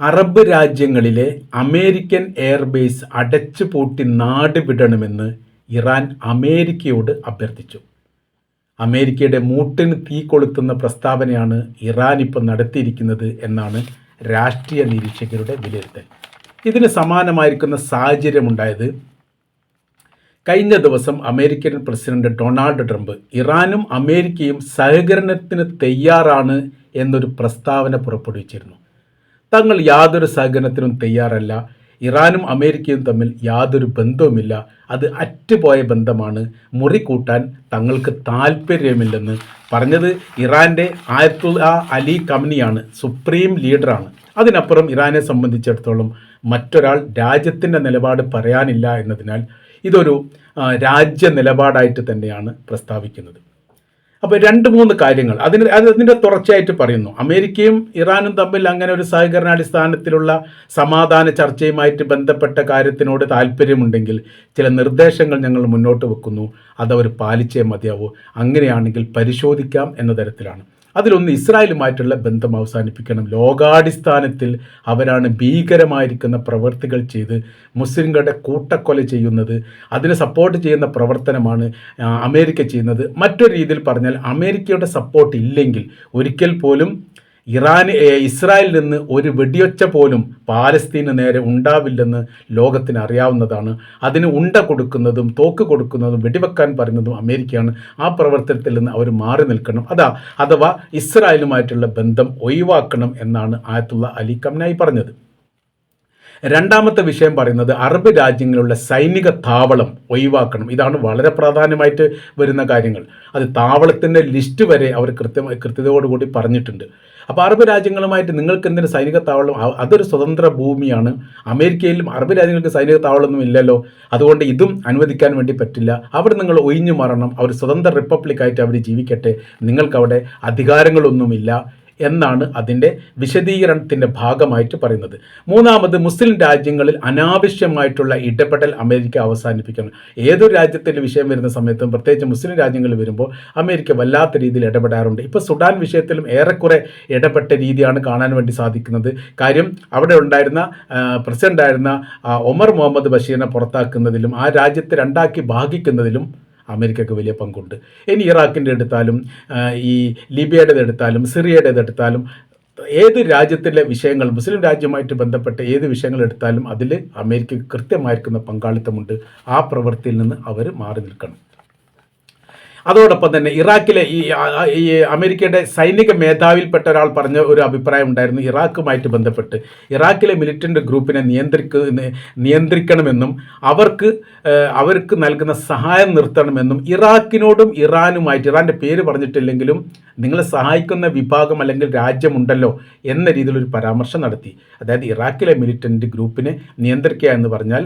Arab രാജ്യങ്ങളിലെ American airbase അടച്ചു പൂട്ടി നാട് വിടണമെന്ന് ഇറാൻ അമേരിക്കയോട് അഭ്യർത്ഥിച്ചു. അമേരിക്കയുടെ മൂട്ടിന് തീ കൊളുത്തുന്ന പ്രസ്താവനയാണ് ഇറാൻ ഇപ്പോൾ നടത്തിയിരിക്കുന്നത് എന്നാണ് രാഷ്ട്രീയ നിരീക്ഷകരുടെ വിലയിരുത്തൽ. ഇതിന് സമാനമായിരിക്കുന്ന സാഹചര്യമുണ്ടായത് കഴിഞ്ഞ ദിവസം അമേരിക്കൻ പ്രസിഡന്റ് ഡൊണാൾഡ് ട്രംപ് ഇറാനും അമേരിക്കയും സഹകരണത്തിന് തയ്യാറാണ് എന്നൊരു പ്രസ്താവന പുറപ്പെടുവിച്ചിരുന്നു. തങ്ങൾ യാതൊരു സഹകരണത്തിനും തയ്യാറല്ല. ഇറാനും അമേരിക്കയും തമ്മിൽ യാതൊരു ബന്ധവുമില്ല. അത് അറ്റുപോയ ബന്ധമാണ്. മുറി കൂട്ടാൻ തങ്ങൾക്ക് താല്പര്യമില്ലെന്ന് പറഞ്ഞത് ഇറാന്റെ ആയത്തുള്ള അലി കമ്നിയാണ് സുപ്രീം ലീഡറാണ്. അതിനപ്പുറം ഇറാനെ സംബന്ധിച്ചിടത്തോളം മറ്റൊരാൾ രാജ്യത്തിന്റെ നിലപാട് പറയാനില്ല എന്നതിനാൽ ഇതൊരു രാജ്യ നിലപാടായിട്ട് തന്നെയാണ് പ്രസ്താവിക്കുന്നത്. അപ്പോൾ രണ്ട് മൂന്ന് കാര്യങ്ങൾ. അതിന് അത് അതിന്റെ തുടർച്ചയായിട്ട് പറയുന്നു. അമേരിക്കയും ഇറാനും തമ്മിൽ അങ്ങനെ ഒരു സഹകരണാടിസ്ഥാനത്തിലുള്ള സമാധാന ചർച്ചയുമായിട്ട് ബന്ധപ്പെട്ട കാര്യത്തിനോട് താല്പര്യമുണ്ടെങ്കിൽ ചില നിർദ്ദേശങ്ങൾ ഞങ്ങൾ മുന്നോട്ട് വെക്കുന്നു. അതവർ പാലിച്ചേ മതിയാവൂ. അങ്ങനെയാണെങ്കിൽ പരിശോധിക്കാം എന്ന തരത്തിലാണ്. അതിലൊന്ന് ഇസ്രായേലുമായിട്ടുള്ള ബന്ധം അവസാനിപ്പിക്കണം. ലോകാടിസ്ഥാനത്തിൽ അവരാണ് ഭീകരമായിരിക്കുന്ന പ്രവൃത്തികൾ ചെയ്ത് മുസ്ലിങ്ങളുടെ കൂട്ടക്കൊല ചെയ്യുന്നത്. അതിനെ സപ്പോർട്ട് ചെയ്യുന്ന പ്രവർത്തനമാണ് അമേരിക്ക ചെയ്യുന്നത്. മറ്റൊരു രീതിയിൽ പറഞ്ഞാൽ അമേരിക്കയുടെ സപ്പോർട്ട് ഇല്ലെങ്കിൽ ഒരിക്കൽ പോലും ഇറാൻ ഇസ്രായേലിൽ നിന്ന് ഒരു വെടിയൊച്ച പോലും പാലസ്തീന് നേരെ ഉണ്ടാവില്ലെന്ന് ലോകത്തിന് അറിയാവുന്നതാണ്. അതിന് ഉണ്ട കൊടുക്കുന്നതും തോക്ക് കൊടുക്കുന്നതും വെടിവെക്കാൻ പറയുന്നതും അമേരിക്കയാണ്. ആ പ്രവർത്തനത്തിൽ നിന്ന് അവർ മാറി നിൽക്കണം. അതാ അഥവാ ഇസ്രായേലുമായിട്ടുള്ള ബന്ധം ഒഴിവാക്കണം എന്നാണ് ആയത്തുള്ള അലി കംനായി പറഞ്ഞത്. രണ്ടാമത്തെ വിഷയം പറയുന്നത് അറബ് രാജ്യങ്ങളുള്ള സൈനിക താവളം ഒഴിവാക്കണം. ഇതാണ് വളരെ പ്രാധാന്യമായിട്ട് വരുന്ന കാര്യങ്ങൾ. അത് താവളത്തിന്റെ ലിസ്റ്റ് വരെ അവർ കൃത്യമായി കൃത്യതയോടുകൂടി പറഞ്ഞിട്ടുണ്ട്. അപ്പോൾ അറബ് രാജ്യങ്ങളുമായിട്ട് നിങ്ങൾക്ക് എന്തിനു സൈനിക താവളം അതൊരു സ്വതന്ത്ര ഭൂമിയാണ്. അമേരിക്കയിലും അറബ് രാജ്യങ്ങൾക്ക് സൈനിക താവളമൊന്നും ഇല്ലല്ലോ. അതുകൊണ്ട് ഇതും അനുവദിക്കാൻ വേണ്ടി പറ്റില്ല. അവിടെ നിങ്ങൾ ഒഴിഞ്ഞു മാറണം. അവർ സ്വതന്ത്ര റിപ്പബ്ലിക്കായിട്ട് അവർ ജീവിക്കട്ടെ. നിങ്ങൾക്കവിടെ അധികാരങ്ങളൊന്നുമില്ല. എന്നാണ് അതിന്റെ വിശദീകരണത്തിന്റെ ഭാഗമായിട്ട് പറയുന്നത്. മൂന്നാമത് മുസ്ലിം രാജ്യങ്ങളിൽ അനാവശ്യമായിട്ടുള്ള ഇടപെടൽ അമേരിക്ക അവസാനിപ്പിക്കണം. ഏതൊരു രാജ്യത്തിന്റെ വിഷയം വരുന്ന സമയത്തും പ്രത്യേകിച്ച് മുസ്ലിം രാജ്യങ്ങളിൽ വരുമ്പോൾ അമേരിക്ക വല്ലാത്ത രീതിയിൽ ഇടപെടാറുണ്ട്. ഇപ്പോൾ സുഡാൻ വിഷയത്തിലും ഏറെക്കുറെ ഇടപെട്ട രീതിയാണ് കാണാൻ വേണ്ടി സാധിക്കുന്നത്. കാര്യം അവിടെ ഉണ്ടായിരുന്ന പ്രസിഡന്റായിരുന്ന ഒമർ മുഹമ്മദ് ബഷീറിനെ പുറത്താക്കുന്നതിലും ആ രാജ്യത്തെ രണ്ടാക്കി ഭാഗിക്കുന്നതിലും അമേരിക്കക്ക് വലിയ പങ്കുണ്ട്. ഇനി ഇറാഖിന്റെ എടുത്താലും ഈ ലിബിയയുടേത് എടുത്താലും സിറിയയുടേത് എടുത്താലും ഏത് രാജ്യത്തിലെ വിഷയങ്ങൾ മുസ്ലിം രാജ്യമായിട്ട് ബന്ധപ്പെട്ട ഏത് വിഷയങ്ങൾ എടുത്താലും അതിൽ അമേരിക്കയ്ക്ക് കൃത്യമായിരിക്കുന്ന പങ്കാളിത്തമുണ്ട്. ആ പ്രവൃത്തിയിൽ നിന്ന് അവർ മാറി നിൽക്കണം. അതോടൊപ്പം തന്നെ ഇറാഖിലെ ഈ അമേരിക്കയുടെ സൈനിക മേധാവിയിൽപ്പെട്ട ഒരാൾ പറഞ്ഞ ഒരു അഭിപ്രായം ഉണ്ടായിരുന്നു. ഇറാഖുമായിട്ട് ബന്ധപ്പെട്ട് ഇറാഖിലെ മിലിറ്റന്റ് ഗ്രൂപ്പിനെ നിയന്ത്രിക്ക നിയന്ത്രിക്കണമെന്നും അവർക്ക് അവർക്ക് നൽകുന്ന സഹായം നിർത്തണമെന്നും ഇറാഖിനോടും ഇറാനുമായിട്ട് ഇറാന്റെ പേര് പറഞ്ഞിട്ടില്ലെങ്കിലും നിങ്ങളെ സഹായിക്കുന്ന വിഭാഗം അല്ലെങ്കിൽ രാജ്യമുണ്ടല്ലോ എന്ന രീതിയിലൊരു പരാമർശം നടത്തി. അതായത് ഇറാഖിലെ മിലിറ്റന്റ് ഗ്രൂപ്പിനെ നിയന്ത്രിക്കുക എന്ന് പറഞ്ഞാൽ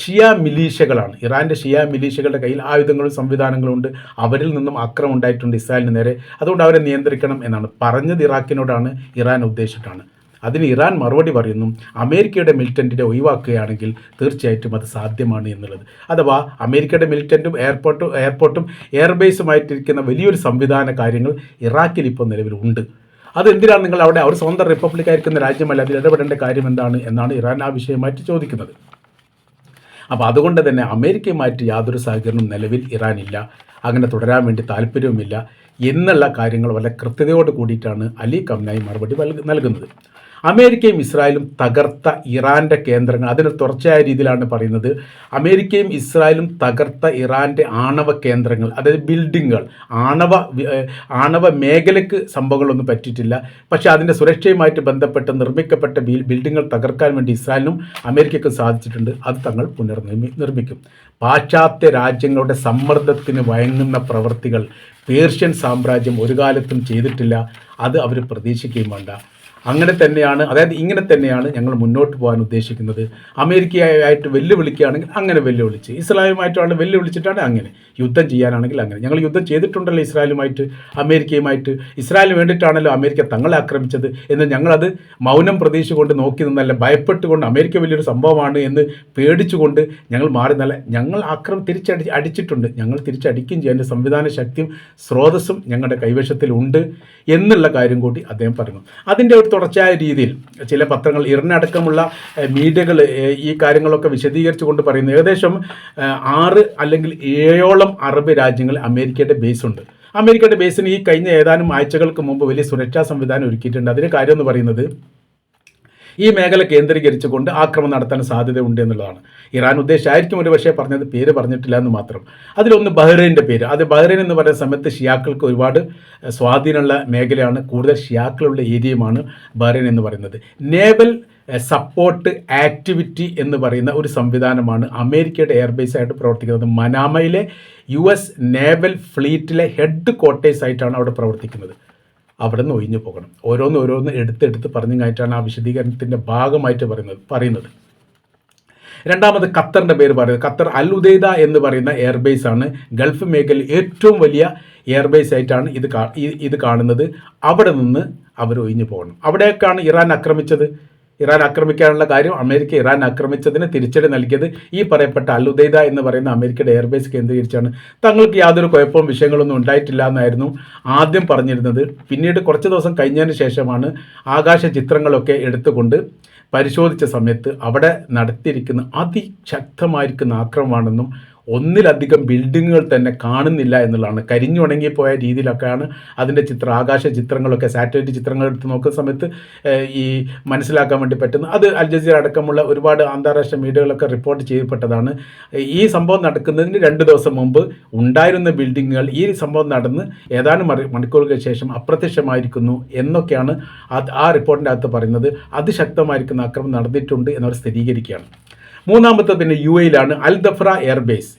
ഷിയ മിലീഷകളാണ് ഇറാന്റെ ഷിയ മിലീഷകളുടെ കയ്യിൽ ആയുധങ്ങളും സംവിധാനങ്ങളും ഉണ്ട് അവരിൽ നിന്നും അക്രമം ഉണ്ടായിട്ടുണ്ട് ഇസ്രായേലിന് നേരെ. അതുകൊണ്ട് അവരെ നിയന്ത്രിക്കണം എന്നാണ്. പറഞ്ഞത് ഇറാഖിനോടാണ് ഇറാൻ ഉദ്ദേശിച്ചിട്ടാണ്. അതിന് ഇറാൻ മറുപടി പറയുന്നു അമേരിക്കയുടെ മിലിറ്റന്റിനെ ഒഴിവാക്കുകയാണെങ്കിൽ തീർച്ചയായിട്ടും അത് സാധ്യമാണ് എന്നുള്ളത്. അഥവാ അമേരിക്കയുടെ മിലിറ്റന്റും എയർപോർട്ടും എയർപോർട്ടും എയർബേസുമായിട്ടിരിക്കുന്ന വലിയൊരു സംവിധാന കാര്യങ്ങൾ ഇറാഖിൽ ഇപ്പോൾ നിലവിലുണ്ട് അതെന്തിനാണ് നിങ്ങൾ അവിടെ അവർ സ്വന്തം റിപ്പബ്ലിക് ആയിരിക്കുന്ന രാജ്യമല്ല അതിൽ ഇടപെടേണ്ട കാര്യം എന്താണ് എന്നാണ് ഇറാൻ ആ വിഷയമായിട്ട് ചോദിക്കുന്നത്. അപ്പോൾ അതുകൊണ്ട് തന്നെ അമേരിക്കയുമായിട്ട് യാതൊരു സഹകരണവും നിലവിൽ ഇറാനില്ല. അങ്ങനെ തുടരാൻ വേണ്ടി താല്പര്യവുമില്ല എന്നുള്ള കാര്യങ്ങൾ വളരെ കൃത്യതയോട് കൂടിയിട്ടാണ് അലി കംനായി മറുപടി നൽകുന്നത്. അമേരിക്കയും ഇസ്രായേലും തകർത്ത ഇറാന്റെ കേന്ദ്രങ്ങൾ. അതിന് തുടർച്ചയായ രീതിയിലാണ് പറയുന്നത്. അമേരിക്കയും ഇസ്രായേലും തകർത്ത ഇറാന്റെ ആണവ കേന്ദ്രങ്ങൾ അതായത് ബിൽഡിങ്ങുകൾ. ആണവ ആണവ മേഖലയ്ക്ക് സംഭവങ്ങളൊന്നും പറ്റിയിട്ടില്ല. പക്ഷേ അതിന്റെ സുരക്ഷയുമായിട്ട് ബന്ധപ്പെട്ട് നിർമ്മിക്കപ്പെട്ട ബിൽ ബിൽഡിങ്ങുകൾ തകർക്കാൻ വേണ്ടി ഇസ്രായേലിനും അമേരിക്കയ്ക്കും സാധിച്ചിട്ടുണ്ട്. അത് തങ്ങൾ പുനർനിർമ്മി നിർമ്മിക്കും. പാശ്ചാത്യ രാജ്യങ്ങളുടെ സമ്മർദ്ദത്തിന് വഴങ്ങുന്ന പ്രവൃത്തികൾ പേർഷ്യൻ സാമ്രാജ്യം ഒരു കാലത്തും ചെയ്തിട്ടില്ല. അത് അവർ പ്രതീക്ഷിക്കുകയും വേണ്ട. അങ്ങനെ തന്നെയാണ് അതായത് ഇങ്ങനെ തന്നെയാണ് ഞങ്ങൾ മുന്നോട്ട് പോകാൻ ഉദ്ദേശിക്കുന്നത്. അമേരിക്കയായിട്ട് വെല്ലുവിളിക്കുകയാണെങ്കിൽ അങ്ങനെ വെല്ലുവിളിച്ച് ഇസ്രായേലുമായിട്ടാണ് വെല്ലുവിളിച്ചിട്ടാണ് അങ്ങനെ. യുദ്ധം ചെയ്യാനാണെങ്കിൽ അങ്ങനെ. ഞങ്ങൾ യുദ്ധം ചെയ്തിട്ടുണ്ടല്ലോ ഇസ്രായേലുമായിട്ട് അമേരിക്കയുമായിട്ട്. ഇസ്രായേലിന് വേണ്ടിയിട്ടാണല്ലോ അമേരിക്ക തങ്ങളെ ആക്രമിച്ചത് എന്ന് ഞങ്ങളത് മൗനം പ്രതീക്ഷിച്ചുകൊണ്ട് നോക്കി നിന്നല്ല ഭയപ്പെട്ടുകൊണ്ട് അമേരിക്ക വലിയൊരു സംഭവമാണ് എന്ന് പേടിച്ചുകൊണ്ട് ഞങ്ങൾ മാറി നല്ല ഞങ്ങൾ ആക്രമം തിരിച്ചടി അടിച്ചിട്ടുണ്ട്. ഞങ്ങൾ തിരിച്ചടിക്കുകയും ചെയ്യാൻ സംവിധാന ശക്തിയും സ്രോതസ്സും ഞങ്ങളുടെ കൈവശത്തിലുണ്ട് എന്നുള്ള കാര്യം കൂടി അദ്ദേഹം പറഞ്ഞു. അതിന്റെ ഒരു തുടർച്ചയായ രീതിയിൽ ചില പത്രങ്ങൾ ഇറിനടക്കമുള്ള മീഡിയകൾ ഈ കാര്യങ്ങളൊക്കെ വിശദീകരിച്ചു കൊണ്ട് പറയുന്നു. ഏകദേശം ആറ് അല്ലെങ്കിൽ ഏഴോളം അറബ് രാജ്യങ്ങൾ അമേരിക്കയുടെ ബേസ് ഉണ്ട് അമേരിക്കയുടെ ബേസിന് ഈ കഴിഞ്ഞ ഏതാനും ആഴ്ചകൾക്ക് മുമ്പ് വലിയ സുരക്ഷാ സംവിധാനം ഒരുക്കിയിട്ടുണ്ട്. അതിന് കാര്യം എന്ന് പറയുന്നത് ഈ മേഖല കേന്ദ്രീകരിച്ചുകൊണ്ട് ആക്രമണം നടത്താൻ സാധ്യതയുണ്ട് എന്നുള്ളതാണ്. ഇറാൻ ഉദ്ദേശമായിരിക്കും ഒരു പക്ഷേ പറഞ്ഞത് പേര് പറഞ്ഞിട്ടില്ല എന്ന് മാത്രം. അതിലൊന്ന് ബഹ്റൈന്റെ പേര്. അത് ബഹ്റൈൻ എന്ന് പറയുന്ന സമയത്ത് ഷിയാക്കൾക്ക് ഒരുപാട് സ്വാധീനമുള്ള മേഖലയാണ്. കൂടുതൽ ഷിയാക്കളുള്ള ഏരിയയുമാണ് ബഹ്റൈൻ എന്ന് പറയുന്നത്. നേവൽ സപ്പോർട്ട് ആക്ടിവിറ്റി എന്ന് പറയുന്ന ഒരു സംവിധാനമാണ് അമേരിക്കയുടെ എയർബേസ് ആയിട്ട് പ്രവർത്തിക്കുന്നത്. മനാമയിലെ യു എസ് നേവൽ ഫ്ലീറ്റിലെ ഹെഡ് ക്വാർട്ടേഴ്സ് ആയിട്ടാണ് അവിടെ പ്രവർത്തിക്കുന്നത്. അവിടെ നിന്ന് ഒഴിഞ്ഞു പോകണം. ഓരോന്ന് ഓരോന്ന് എടുത്തെടുത്ത് പറഞ്ഞു കഴിഞ്ഞിട്ടാണ് ആ വിശദീകരണത്തിന്റെ ഭാഗമായിട്ട് പറയുന്നത് പറയുന്നത്. രണ്ടാമത് ഖത്തറിന്റെ പേര് പറയുന്നത്. ഖത്തർ അൽ ഉദൈദ എന്ന് പറയുന്ന എയർബേസ് ആണ്. ഗൾഫ് മേഖലയിൽ ഏറ്റവും വലിയ എയർബേസ് ആയിട്ടാണ് ഇത് ഇത് കാണുന്നത്. അവിടെ നിന്ന് അവർ ഒഴിഞ്ഞു പോകണം. അവിടേക്കാണ് ഇറാൻ ആക്രമിച്ചത്. ഇറാൻ ആക്രമിക്കാനുള്ള കാര്യം അമേരിക്ക ഇറാൻ ആക്രമിച്ചതിന് തിരിച്ചടി നൽകിയത് ഈ പറയപ്പെട്ട അൽ എന്ന് പറയുന്ന അമേരിക്കയുടെ എയർബേസ് കേന്ദ്രീകരിച്ചാണ്. തങ്ങൾക്ക് യാതൊരു കുഴപ്പവും വിഷയങ്ങളൊന്നും ഉണ്ടായിട്ടില്ല എന്നായിരുന്നു ആദ്യം പറഞ്ഞിരുന്നത്. പിന്നീട് കുറച്ച് ദിവസം കഴിഞ്ഞതിന് ശേഷമാണ് ആകാശ ചിത്രങ്ങളൊക്കെ എടുത്തുകൊണ്ട് പരിശോധിച്ച സമയത്ത് അവിടെ നടത്തിയിരിക്കുന്ന അതിശക്തമായിരിക്കുന്ന ആക്രമണമാണെന്നും ഒന്നിലധികം ബിൽഡിങ്ങുകൾ തന്നെ കാണുന്നില്ല എന്നുള്ളതാണ്. കരിഞ്ഞുണങ്ങിപ്പോയ രീതിയിലൊക്കെയാണ് അതിന്റെ ചിത്ര ആകാശ ചിത്രങ്ങളൊക്കെ സാറ്റലൈറ്റ് ചിത്രങ്ങൾ എടുത്ത് നോക്കുന്ന സമയത്ത് ഈ മനസ്സിലാക്കാൻ വേണ്ടി പറ്റുന്നു അത് അൽ ജസീർ അടക്കമുള്ള ഒരുപാട് അന്താരാഷ്ട്ര മീഡിയകളൊക്കെ റിപ്പോർട്ട് ചെയ്യപ്പെട്ടതാണ്. ഈ സംഭവം നടക്കുന്നതിന് രണ്ട് ദിവസം മുമ്പ് ഉണ്ടായിരുന്ന ബിൽഡിങ്ങുകൾ ഈ സംഭവം നടന്ന് ഏതാനും മണിക്കൂറുകൾക്ക് ശേഷം അപ്രത്യക്ഷമായിരിക്കുന്നു എന്നൊക്കെയാണ് ആ റിപ്പോർട്ടിന്റെ അകത്ത് പറയുന്നത്. അതിശക്തമായിരിക്കുന്ന അക്രമം നടന്നിട്ടുണ്ട് എന്നവർ സ്ഥിരീകരിക്കുകയാണ്. മൂന്നാമത്തെ പിന്നെ യു എയിലാണ് അൽ ദഫ്ര എയർബേസ്.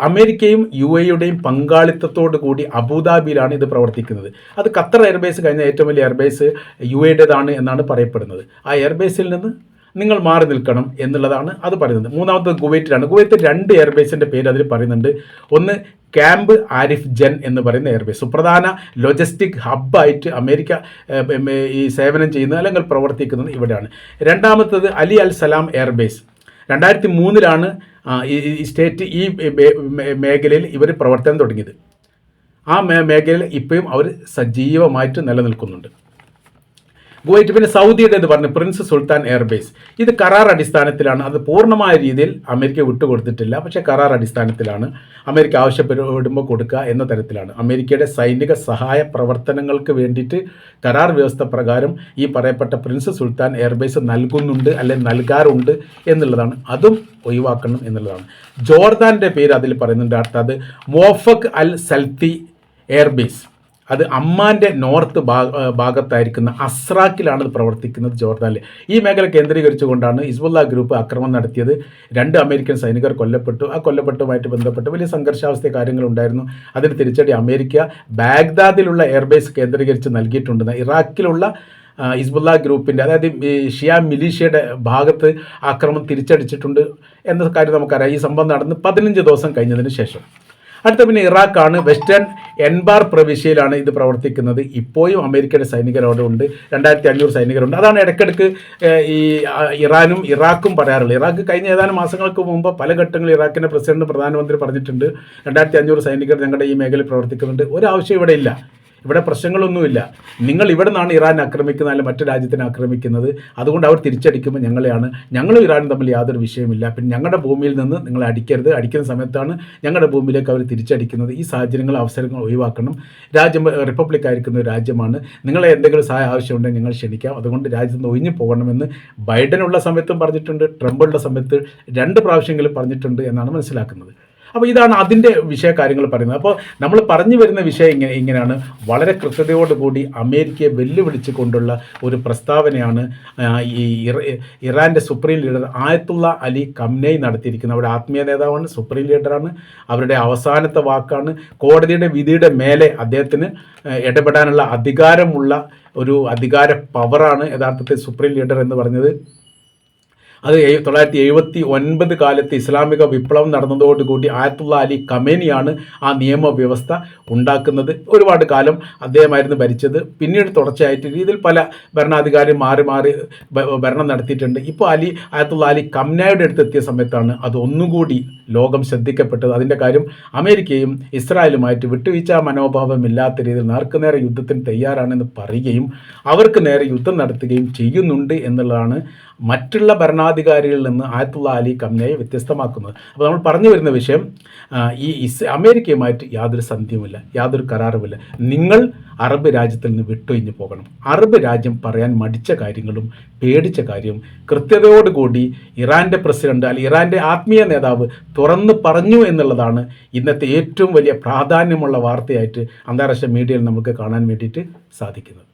അമേരിക്കയും യു എയുടെയും പങ്കാളിത്തത്തോടു കൂടി അബുദാബിയിലാണ് ഇത് പ്രവർത്തിക്കുന്നത്. അത് ഖത്തർ എയർബേസ് കഴിഞ്ഞ ഏറ്റവും വലിയ എയർബേസ് യു എയുടേതാണ് എന്നാണ് പറയപ്പെടുന്നത്. ആ എയർബേസിൽ നിന്ന് നിങ്ങൾ മാറി നിൽക്കണം എന്നുള്ളതാണ് അത് പറയുന്നത്. മൂന്നാമത്തത് കുവൈറ്റിലാണ്. കുവൈറ്റ് രണ്ട് എയർബേസിന്റെ പേര് അതിൽ പറയുന്നുണ്ട്. ഒന്ന് ക്യാമ്പ് ആരിഫ് ജൻ എന്ന് പറയുന്ന എയർബേസ്. സുപ്രധാന ലോജിസ്റ്റിക് ഹബ്ബായിട്ട് അമേരിക്ക ഈ സേവനം ചെയ്യുന്നത് അല്ലെങ്കിൽ പ്രവർത്തിക്കുന്നത് ഇവിടെയാണ്. രണ്ടാമത്തത് അലി അൽ സലാം എയർബേസ്. രണ്ടായിരത്തി മൂന്നിലാണ് ഈ സ്റ്റേറ്റ് ഈ മേഖലയിൽ ഇവർ പ്രവർത്തനം തുടങ്ങിയത്. ആ മേഖലയിൽ ഇപ്പോഴും അവർ സജീവമായിട്ട് നിലനിൽക്കുന്നുണ്ട്. കുവൈറ്റ് പിന്നെ സൗദിയുടേത് പറഞ്ഞു പ്രിൻസ് സുൽത്താൻ എയർബേസ്. ഇത് കരാർ അടിസ്ഥാനത്തിലാണ്. അത് പൂർണമായ രീതിയിൽ അമേരിക്ക വിട്ടുകൊടുത്തിട്ടില്ല. പക്ഷേ കരാർ അടിസ്ഥാനത്തിലാണ് അമേരിക്ക ആവശ്യപ്പെടുമ്പോൾ കൊടുക്കുക എന്ന തരത്തിലാണ്. അമേരിക്കയുടെ സൈനിക സഹായ പ്രവർത്തനങ്ങൾക്ക് വേണ്ടിയിട്ട് കരാർ വ്യവസ്ഥ പ്രകാരം ഈ പറയപ്പെട്ട പ്രിൻസ് സുൽത്താൻ എയർബേസ് നൽകുന്നുണ്ട് അല്ലെങ്കിൽ നൽകാറുണ്ട് എന്നുള്ളതാണ്. അതും ഒഴിവാക്കണം എന്നുള്ളതാണ്. ജോർദാന്റെ പേര് അതിൽ പറയുന്നുണ്ട്. അർത്ഥം മോഫക് അൽ സൽത്തി എയർബേസ്. അത് അമ്മാന്റെ നോർത്ത് ഭാഗ ഭാഗത്തായിരിക്കുന്ന അസ്രാക്കിലാണ് ഇത് പ്രവർത്തിക്കുന്നത് ജോർദാനിൽ ഈ മേഖല കേന്ദ്രീകരിച്ചുകൊണ്ടാണ് ഹിസ്ബുല്ല ഗ്രൂപ്പ് ആക്രമണം നടത്തിയത്. രണ്ട് അമേരിക്കൻ സൈനികർ കൊല്ലപ്പെട്ടു. ആ കൊല്ലപ്പെട്ടുമായിട്ട് ബന്ധപ്പെട്ട് വലിയ സംഘർഷാവസ്ഥ കാര്യങ്ങളുണ്ടായിരുന്നു. അതിന് തിരിച്ചടി അമേരിക്ക ബാഗ്ദാദിലുള്ള എയർബേസ് കേന്ദ്രീകരിച്ച് നൽകിയിട്ടുണ്ട് ഇറാഖിലുള്ള ഹിസ്ബുല്ല ഗ്രൂപ്പിന്റെ അതായത് ഷിയ മിലീഷ്യയുടെ ഭാഗത്ത് ആക്രമണം തിരിച്ചടിച്ചിട്ടുണ്ട് എന്ന കാര്യം നമുക്കറിയാം. ഈ സംഭവം നടന്ന് പതിനഞ്ച് ദിവസം കഴിഞ്ഞതിന് ശേഷം. അടുത്ത പിന്നെ ഇറാഖാണ്. വെസ്റ്റേൺ എൻബാർ പ്രവിശ്യയിലാണ് ഇത് പ്രവർത്തിക്കുന്നത്. ഇപ്പോഴും അമേരിക്കയുടെ സൈനികരോട് ഉണ്ട്. രണ്ടായിരത്തി അഞ്ഞൂറ് സൈനികരുണ്ട്. അതാണ് ഇടയ്ക്കിടയ്ക്ക് ഈ ഇറാനും ഇറാഖും പറയാറുള്ളത്. ഇറാഖ് കഴിഞ്ഞ ഏതാനും മാസങ്ങൾക്ക് മുമ്പ് പല ഘട്ടങ്ങളിൽ ഇറാഖിന്റെ പ്രസിഡന്റ് പ്രധാനമന്ത്രി പറഞ്ഞിട്ടുണ്ട്. രണ്ടായിരത്തി അഞ്ഞൂറ് സൈനികർ ഞങ്ങളുടെ ഈ മേഖലയിൽ പ്രവർത്തിക്കുന്നുണ്ട്. ഒരാവശ്യം ഇവിടെ ഇല്ല. ഇവിടെ പ്രശ്നങ്ങളൊന്നുമില്ല. നിങ്ങൾ ഇവിടെ നിന്നാണ് ഇറാൻ ആക്രമിക്കുന്നത് അല്ലെങ്കിൽ മറ്റു രാജ്യത്തിനെ ആക്രമിക്കുന്നത്. അതുകൊണ്ട് അവർ തിരിച്ചടിക്കുമ്പോൾ ഞങ്ങളെയാണ്. ഞങ്ങളും ഇറാനും തമ്മിൽ യാതൊരു വിഷയമില്ല പിന്നെ ഞങ്ങളുടെ ഭൂമിയിൽ നിന്ന് നിങ്ങൾ അടിക്കരുത്. അടിക്കുന്ന സമയത്താണ് ഞങ്ങളുടെ ഭൂമിയിലേക്ക് അവർ തിരിച്ചടിക്കുന്നത്. ഈ സാഹചര്യങ്ങൾ അവസരങ്ങൾ ഒഴിവാക്കണം. രാജ്യം റിപ്പബ്ലിക് ആയിരിക്കുന്ന ഒരു രാജ്യമാണ്. നിങ്ങളെ എന്തെങ്കിലും സഹായം ആവശ്യമുണ്ടെങ്കിൽ ഞങ്ങൾ ക്ഷണിക്കാം. അതുകൊണ്ട് രാജ്യത്ത് നിന്ന് ഒഴിഞ്ഞു പോകണമെന്ന് ബൈഡനുള്ള സമയത്തും പറഞ്ഞിട്ടുണ്ട്. ട്രംപുള്ള സമയത്ത് രണ്ട് പ്രാവശ്യമെങ്കിലും പറഞ്ഞിട്ടുണ്ട് എന്നാണ് മനസ്സിലാക്കുന്നത്. അപ്പോൾ ഇതാണ് അതിന്റെ വിഷയ കാര്യങ്ങൾ പറയുന്നത്. അപ്പോൾ നമ്മൾ പറഞ്ഞു വരുന്ന വിഷയം ഇങ്ങനെ ഇങ്ങനെയാണ്. വളരെ കൃത്യതയോടുകൂടി അമേരിക്കയെ വെല്ലുവിളിച്ചു കൊണ്ടുള്ള ഒരു പ്രസ്താവനയാണ് ഈ ഇറ- ഇറാന്റെ supreme leader Ayatollah Ali Khamenei നടത്തിയിരിക്കുന്നത്. അവരുടെ ആത്മീയ നേതാവാണ് സുപ്രീം ലീഡറാണ്. അവരുടെ അവസാനത്തെ വാക്കാണ് കോടതിയുടെ വിധിയുടെ മേലെ അദ്ദേഹത്തിന് ഇടപെടാനുള്ള അധികാരമുള്ള ഒരു അധികാര പവറാണ് യഥാർത്ഥത്തിൽ സുപ്രീം ലീഡർ എന്ന് പറഞ്ഞത്. അത് തൊള്ളായിരത്തി എഴുപത്തി ഒൻപത് കാലത്ത് ഇസ്ലാമിക വിപ്ലവം നടന്നതോട് കൂടി ആയത്തുള്ള അലി കമേനിയാണ് ആ നിയമവ്യവസ്ഥ ഉണ്ടാക്കുന്നത്. ഒരുപാട് കാലം അദ്ദേഹമായിരുന്നു ഭരിച്ചത്. പിന്നീട് തുടർച്ചയായിട്ട് രീതിയിൽ പല ഭരണാധികാരി മാറി മാറി ഭരണം നടത്തിയിട്ടുണ്ട്. ഇപ്പോൾ അലി ആയത്തുള്ള അലി കംനായുടെ അടുത്തെത്തിയ സമയത്താണ് അത് ഒന്നുകൂടി ലോകം ശ്രദ്ധിക്കപ്പെട്ടത്. അതിന്റെ കാര്യം അമേരിക്കയും ഇസ്രായേലുമായിട്ട് വിട്ടുവീഴ്ച മനോഭാവമില്ലാത്ത രീതിയിൽ നേർക്കുനേരെ യുദ്ധത്തിന് തയ്യാറാണെന്ന് പറയുകയും അവർക്ക് നേരെ യുദ്ധം നടത്തുകയും ചെയ്യുന്നുണ്ട് എന്നുള്ളതാണ് മറ്റുള്ള ഭരണാധികാരികളിൽ നിന്ന് ആയത്തുള്ള അലി കമ്നയെ വ്യത്യസ്തമാക്കുന്നത്. അപ്പോൾ നമ്മൾ പറഞ്ഞു വരുന്ന വിഷയം ഈ ഇസ് അമേരിക്കയുമായിട്ട് യാതൊരു സന്ധിയുമില്ല യാതൊരു കരാറുമില്ല. നിങ്ങൾ അറബ് രാജ്യത്തിൽ നിന്ന് വിട്ടൊഴിഞ്ഞു പോകണം. അറബ് രാജ്യം പറയാൻ മടിച്ച കാര്യങ്ങളും പേടിച്ച കാര്യവും കൃത്യതയോടുകൂടി ഇറാന്റെ പ്രസിഡന്റ് അല്ലെങ്കിൽ ഇറാന്റെ ആത്മീയ നേതാവ് തുറന്നു പറഞ്ഞു എന്നുള്ളതാണ് ഇന്നത്തെ ഏറ്റവും വലിയ പ്രാധാന്യമുള്ള വാർത്തയായിട്ട് അന്താരാഷ്ട്ര മീഡിയയിൽ നമുക്ക് കാണാൻ വേണ്ടിയിട്ട് സാധിക്കുന്നത്.